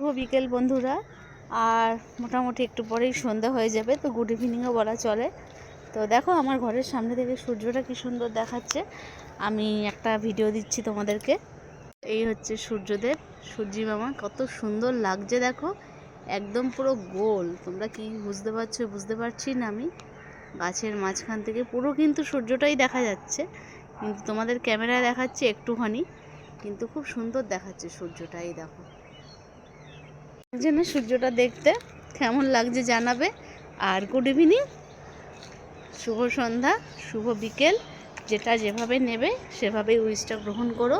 শুভ বিকেল বন্ধুরা। আর মোটামুটি একটু পরেই সন্ধ্যা হয়ে যাবে, তো গুড ইভিনিংও বলা চলে। তো দেখো, আমার ঘরের সামনে থেকে সূর্যটা কি সুন্দর দেখাচ্ছে। আমি একটা ভিডিও দিচ্ছি তোমাদেরকে। এই হচ্ছে সূর্যদেব, সূর্যি মামা, কত সুন্দর লাগছে দেখো। একদম পুরো গোল। তোমরা কি বুঝতে পারছ, বুঝতে পারছি না আমি। গাছের মাঝখান থেকে পুরো কিন্তু সূর্যটাই দেখা যাচ্ছে। কিন্তু তোমাদের ক্যামেরায় দেখাচ্ছে একটুখানি। কিন্তু খুব সুন্দর দেখাচ্ছে সূর্যটাই দেখো। জন্য সূর্যটা দেখতে কেমন লাগছে জানাবে। আর গুড ইভিনিং শুভ সন্ধ্যা, শুভ বিকেল, যেটা যেভাবে নেবে সেভাবেই উইশটা গ্রহণ করো।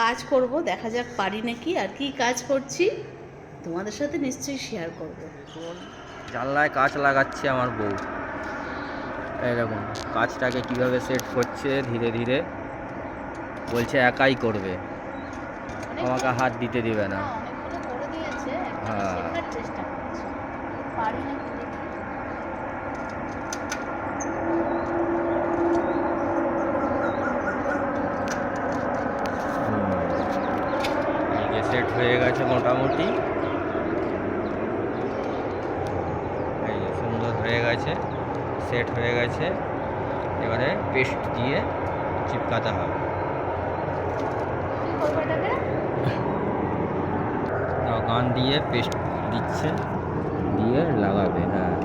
কাজ করব, দেখা যাক পারি নাকি, আর কি কাজ করছি, তোমাদের সাথে নিশ্চয়ই শেয়ার করব। জানলায় কাজ লাগাচ্ছে আমার বউ। দেখুন কাজটাকে কীভাবে সেট করছে, ধীরে ধীরে বলছে একাই করবে। আমাকে হাত দিতে দেবে না। হ্যাঁ। সেট হয়ে। গেছে মোটামুটি। এই যে সুন্দর হয়ে গেছে। সেট হয়ে গেছে। এবারে পেস্ট দিয়ে চিপকাতে হবে। গান দিয়ে পেস্ট দিচ্ছে। দিয়ে লাগাবে হ্যাঁ।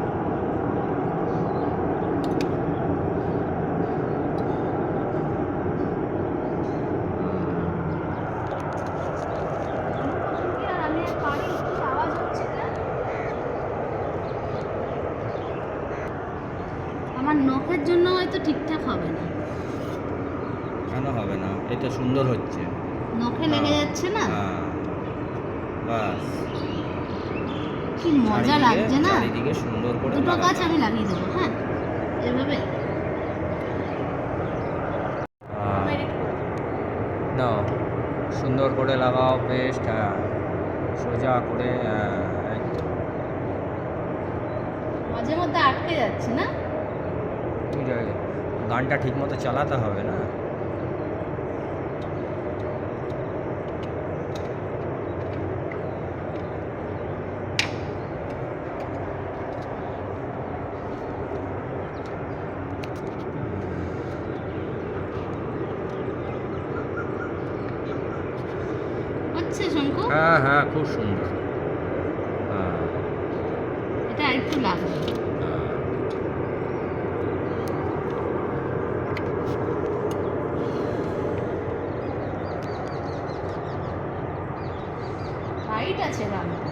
আমার নখের জন্য হয়তো ঠিকঠাক হবে না। কেন হবে না? এটা সুন্দর হচ্ছে। নখে লেগে হ্যাঁ। যাচ্ছে না? হ্যাঁ। বাস। কি মজা লাগছে না? চারিদিকে সুন্দর করে দুটো গাছ আমি লাগিয়ে দেবো হ্যাঁ এভাবে। সুন্দর করে লাগাও পেস্ট হ্যাঁ সোজা করে হ্যাঁ, মাঝে মধ্যে আটকে যাচ্ছে না? গানটা ঠিক মতো চালাতে হবে না হচ্ছে শঙ্কু? হ্যাঁ হ্যাঁ খুব সুন্দর। হ্যাঁ। এটা আরেকটু লাগবে। টাইট আছে গানটা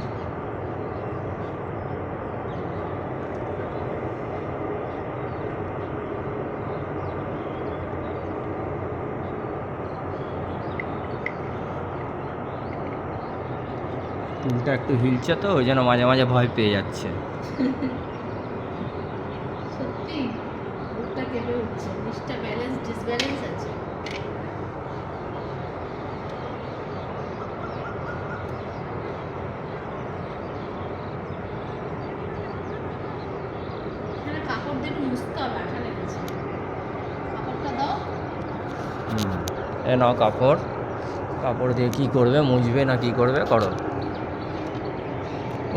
টুলটা একটু হিলছে তো ওই জন্য মাঝে মাঝে ভয় পেয়ে যাচ্ছে। সত্যি? বুকটা কেঁপে উঠছে। জিনিসটা ব্যালেন্স ডিসব্যালেন্স আছে। কাপড় দিয়ে মুছতে হবে আঠা লেগেছে। কাপড়টা দাও। এ নাও কাপড়। কাপড় দিয়ে কি করবে মুছবে না কি করবে করো।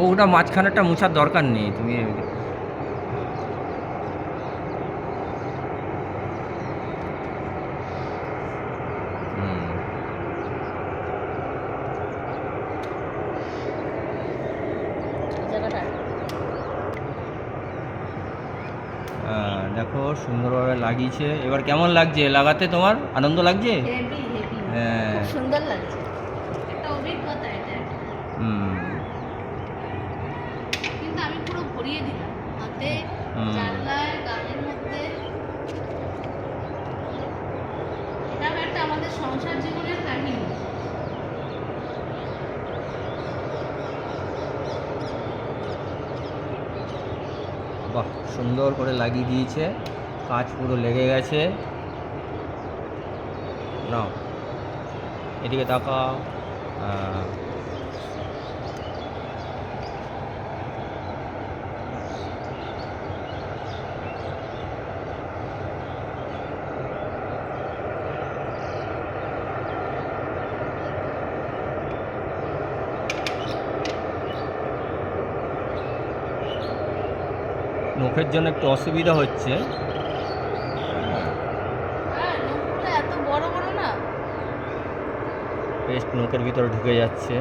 ও ওটা মাঝখানেরটা মুছার দরকার নেই তুমি দেখো সুন্দরভাবে লাগিয়েছে। এবার কেমন লাগছে? লাগাতে তোমার আনন্দ লাগছে? হ্যাঁ। সুন্দর লাগছে। একটা অভিজ্ঞতা এটা। হুম কিন্তু ভরিয়ে দিলাম। হাতে হুম। জানলায় গানের মধ্যে এটাও একটা আমাদের সংসার জীবনের কাহিনী। বাহ সুন্দর করে লাগিয়ে দিয়েছে। কাজ পুরো লেগে গেছে। নাও এদিকে তাকাও। নখের জন্য একটু অসুবিধা হচ্ছে। হ্যাঁ এত বড় বড় না। পেস্ট নখের ভিতরে ঢুকে যাচ্ছে।